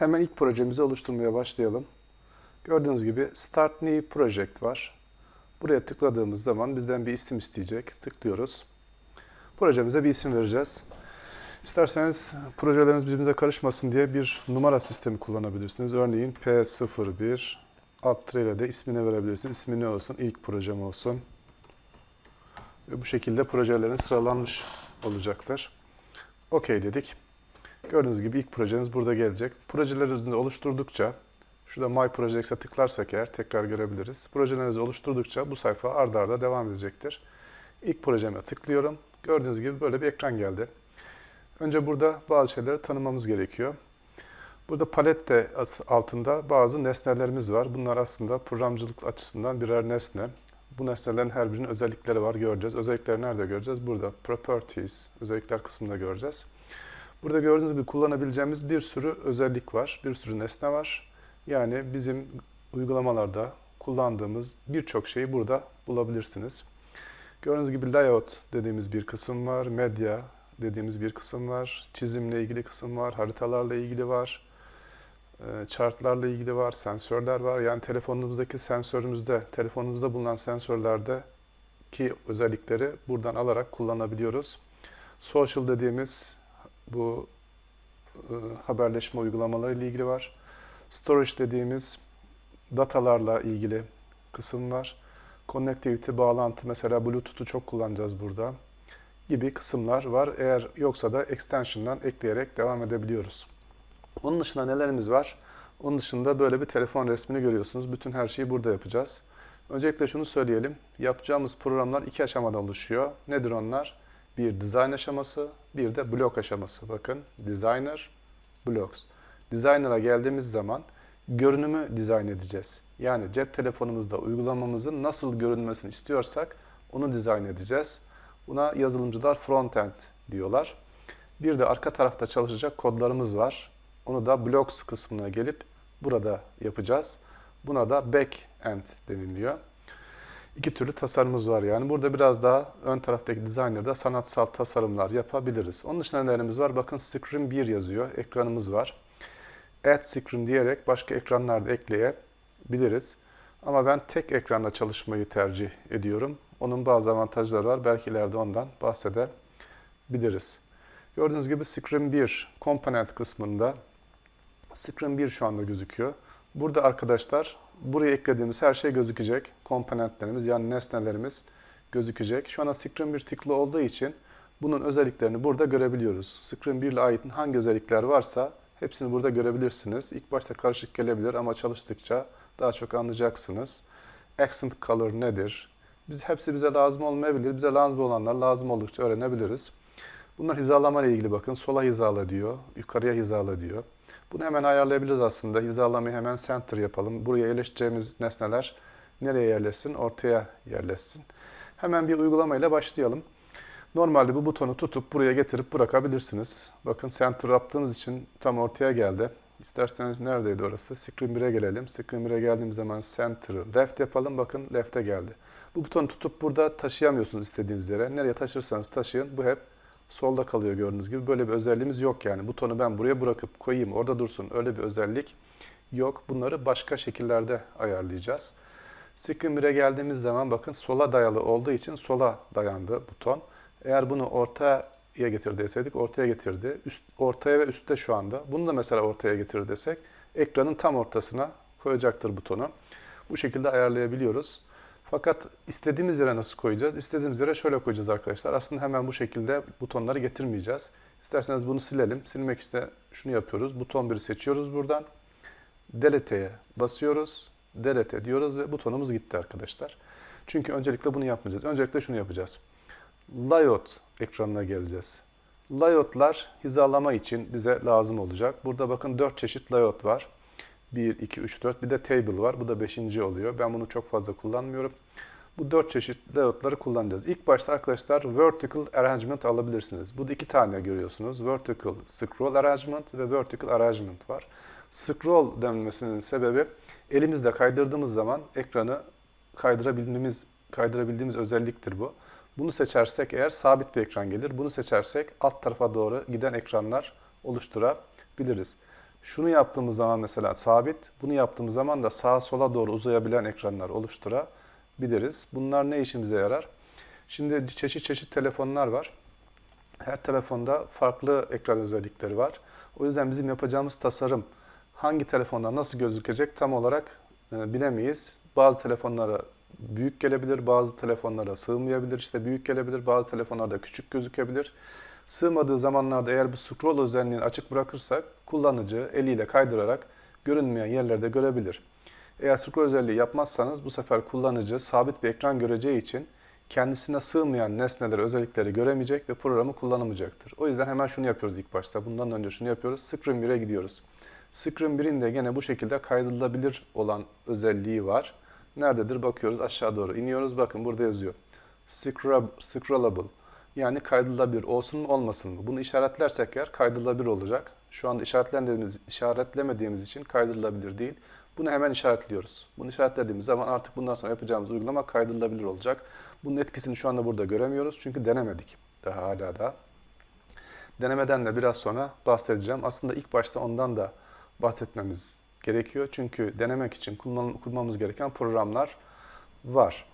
Hemen ilk projemizi oluşturmaya başlayalım. Gördüğünüz gibi Start New Project var. Buraya tıkladığımız zaman bizden bir isim isteyecek. Tıklıyoruz. Projemize bir isim vereceğiz. İsterseniz projeleriniz birbirinize karışmasın diye bir numara sistemi kullanabilirsiniz. Örneğin P01 alt ile de ismini verebilirsiniz. İsmi ne olsun? İlk projem olsun. Ve bu şekilde projelerin sıralanmış olacaktır. OK dedik. Gördüğünüz gibi ilk projeniz burada gelecek. Projelerinizi oluşturdukça, şurada My Projects'e tıklarsak eğer tekrar görebiliriz. Projelerinizi oluşturdukça bu sayfa ardarda arda devam edecektir. İlk projeme tıklıyorum. Gördüğünüz gibi böyle bir ekran geldi. Önce burada bazı şeyleri tanımamız gerekiyor. Burada palette altında bazı nesnelerimiz var. Bunlar aslında programcılık açısından birer nesne. Bu nesnelerin her birinin özellikleri var göreceğiz. Özellikleri nerede göreceğiz? Burada Properties, özellikler kısmında göreceğiz. Burada gördüğünüz gibi kullanabileceğimiz bir sürü özellik var, bir sürü nesne var. Yani bizim uygulamalarda kullandığımız birçok şeyi burada bulabilirsiniz. Gördüğünüz gibi layout dediğimiz bir kısım var, medya dediğimiz bir kısım var, çizimle ilgili kısım var, haritalarla ilgili var, e, chartlarla ilgili var, sensörler var. Yani telefonumuzdaki sensörümüzde, telefonumuzda bulunan sensörlerde ki özellikleri buradan alarak kullanabiliyoruz. Social dediğimiz bu e, haberleşme uygulamaları ile ilgili var. Storage dediğimiz datalarla ilgili kısım var. Connectivity, bağlantı mesela Bluetooth'u çok kullanacağız burada gibi kısımlar var. Eğer yoksa da extension'dan ekleyerek devam edebiliyoruz. Onun dışında nelerimiz var? Onun dışında böyle bir telefon resmini görüyorsunuz. Bütün her şeyi burada yapacağız. Öncelikle şunu söyleyelim. Yapacağımız programlar iki aşamadan oluşuyor. Nedir onlar? Bir design aşaması, bir de blok aşaması. Bakın designer, blocks. Designer'a geldiğimiz zaman görünümü dizayn edeceğiz. Yani cep telefonumuzda uygulamamızın nasıl görünmesini istiyorsak onu dizayn edeceğiz. Buna yazılımcılar front-end diyorlar. Bir de arka tarafta çalışacak kodlarımız var. Onu da blocks kısmına gelip burada yapacağız. Buna da back-end deniliyor. İki türlü tasarımımız var yani. Burada biraz daha ön taraftaki designer'da sanatsal tasarımlar yapabiliriz. Onun dışında nelerimiz var? Bakın screen 1 yazıyor. Ekranımız var. Add screen diyerek başka ekranlarda ekleyebiliriz. Ama ben tek ekranda çalışmayı tercih ediyorum. Onun bazı avantajları var. Belki ileride ondan bahsedebiliriz. Gördüğünüz gibi Screen 1 komponent kısmında Screen 1 şu anda gözüküyor. Burada arkadaşlar buraya eklediğimiz her şey gözükecek. Komponentlerimiz yani nesnelerimiz gözükecek. Şu anda Screen 1 tıklı olduğu için bunun özelliklerini burada görebiliyoruz. Screen 1 ile ait hangi özellikler varsa hepsini burada görebilirsiniz. İlk başta karışık gelebilir ama çalıştıkça daha çok anlayacaksınız. Accent Color nedir? Biz, hepsi bize lazım olmayabilir. Bize lazım olanlar lazım oldukça öğrenebiliriz. Bunlar hizalama ile ilgili bakın. Sola hizala diyor, yukarıya hizala diyor. Bunu hemen ayarlayabiliriz aslında. Hizalamayı hemen center yapalım. Buraya yerleştireceğimiz nesneler nereye yerleşsin? Ortaya yerleşsin. Hemen bir uygulamayla başlayalım. Normalde bu butonu tutup buraya getirip bırakabilirsiniz. Bakın center yaptığımız için tam ortaya geldi. İsterseniz neredeydi orası? Screen 1'e gelelim. Screen 1'e geldiğimiz zaman center'ı left yapalım. Bakın left'e geldi. Bu butonu tutup burada taşıyamıyorsunuz istediğiniz yere. Nereye taşırsanız taşıyın. Bu hep solda kalıyor gördüğünüz gibi. Böyle bir özelliğimiz yok yani. Butonu ben buraya bırakıp koyayım, orada dursun. Öyle bir özellik yok. Bunları başka şekillerde ayarlayacağız. Screen 1'e geldiğimiz zaman bakın sola dayalı olduğu için sola dayandı buton. Eğer bunu ortaya getir deseydik ortaya getirdi. Üst, ortaya ve üstte şu anda. Bunu da mesela ortaya getir desek ekranın tam ortasına koyacaktır butonu. Bu şekilde ayarlayabiliyoruz. Fakat istediğimiz yere nasıl koyacağız? İstediğimiz yere şöyle koyacağız arkadaşlar. Aslında hemen bu şekilde butonları getirmeyeceğiz. İsterseniz bunu silelim. Silmek işte şunu yapıyoruz. Buton 1'i seçiyoruz buradan. Delete'ye basıyoruz. Delete diyoruz ve butonumuz gitti arkadaşlar. Çünkü öncelikle bunu yapmayacağız. Öncelikle şunu yapacağız. Layout ekranına geleceğiz. Layout'lar hizalama için bize lazım olacak. Burada bakın 4 çeşit layout var. 1, 2, 3, 4. Bir de table var. Bu da 5. oluyor. Ben bunu çok fazla kullanmıyorum. Bu 4 çeşit layout'ları kullanacağız. İlk başta arkadaşlar vertical arrangement alabilirsiniz. Bu da iki tane görüyorsunuz. Vertical scroll arrangement ve vertical arrangement var. Scroll denmesinin sebebi elimizle kaydırdığımız zaman ekranı kaydırabildiğimiz kaydırabildiğimiz özelliktir bu. Bunu seçersek eğer sabit bir ekran gelir. Bunu seçersek alt tarafa doğru giden ekranlar oluşturabiliriz. Şunu yaptığımız zaman mesela sabit, bunu yaptığımız zaman da sağa sola doğru uzayabilen ekranlar oluşturabiliriz. Bunlar ne işimize yarar? Şimdi çeşit çeşit telefonlar var. Her telefonda farklı ekran özellikleri var. O yüzden bizim yapacağımız tasarım hangi telefonda nasıl gözükecek tam olarak e, bilemeyiz. Bazı telefonlara büyük gelebilir, bazı telefonlara sığmayabilir. İşte büyük gelebilir, bazı telefonlarda küçük gözükebilir. Sığmadığı zamanlarda eğer bu scroll özelliğini açık bırakırsak kullanıcı eliyle kaydırarak görünmeyen yerlerde görebilir. Eğer scroll özelliği yapmazsanız bu sefer kullanıcı sabit bir ekran göreceği için kendisine sığmayan nesneleri, özellikleri göremeyecek ve programı kullanamayacaktır. O yüzden hemen şunu yapıyoruz ilk başta. Bundan önce şunu yapıyoruz. Screen 1'e gidiyoruz. Screen 1'in de gene bu şekilde kaydedilabilir olan özelliği var. Nerededir? Bakıyoruz aşağı doğru iniyoruz. Bakın burada yazıyor. Scroll- Scrollable. Yani kaydedilabilir olsun mu olmasın mı? Bunu işaretlersek eğer kaydedilabilir olacak. Şu anda işaretlemediğimiz, işaretlemediğimiz için kaydedilabilir değil. Bunu hemen işaretliyoruz. Bunu işaretlediğimiz zaman artık bundan sonra yapacağımız uygulama kaydedilabilir olacak. Bunun etkisini şu anda burada göremiyoruz çünkü denemedik daha hala da. Denemeden de biraz sonra bahsedeceğim. Aslında ilk başta ondan da bahsetmemiz gerekiyor. Çünkü denemek için kullan- kurmamız gereken programlar var.